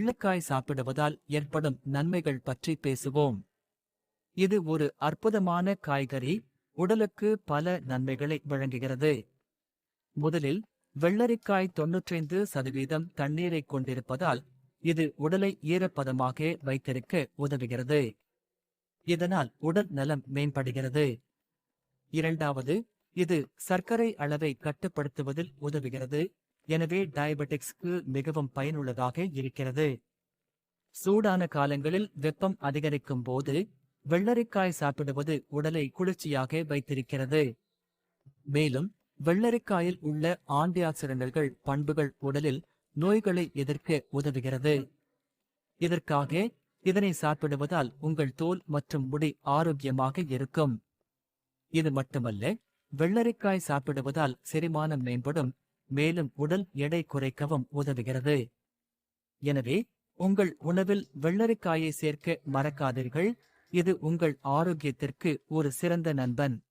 வெள்ளைக்காய் சாப்பிடுவதால் ஏற்படும் நன்மைகள் பற்றி பேசுவோம். இது ஒரு அற்புதமான காய்கறி உடலுக்கு பல நன்மைகளை வழங்குகிறது. முதலில் வெள்ளரிக்காய் தொன்னூற்றைந்து சதவீதம் தண்ணீரை கொண்டிருப்பதால் இது உடலை ஈரப்பதமாக வைத்திருக்க உதவுகிறது. இதனால் உடல் நலம் மேம்படுகிறது. இரண்டாவது இது சர்க்கரை அளவை கட்டுப்படுத்துவதில் உதவுகிறது. எனவே டயபெட்டிக்ஸ்க்கு மிகவும் பயனுள்ளதாக இருக்கிறது. சூடான காலங்களில் வெப்பம் அதிகரிக்கும் போது வெள்ளரிக்காய் சாப்பிடுவது உடலை குளிர்ச்சியாக வைத்திருக்கிறது. மேலும் வெள்ளரிக்காயில் உள்ள ஆன்டிஆக்சிடென்ட்கள் பண்புகள் உடலில் நோய்களை எதிர்க்க உதவுகிறது. இதற்காக இதனை சாப்பிடுவதால் உங்கள் தோல் மற்றும் முடி ஆரோக்கியமாக இருக்கும். இது மட்டுமல்ல வெள்ளரிக்காய் சாப்பிடுவதால் செரிமானம் மேம்படும் மேலும் உடல் எடை குறைக்கவும் உதவுகிறது. எனவே உங்கள் உணவில் வெள்ளரிக்காயை சேர்க்க மறக்காதீர்கள். இது உங்கள் ஆரோக்கியத்திற்கு ஒரு சிறந்த நண்பன்.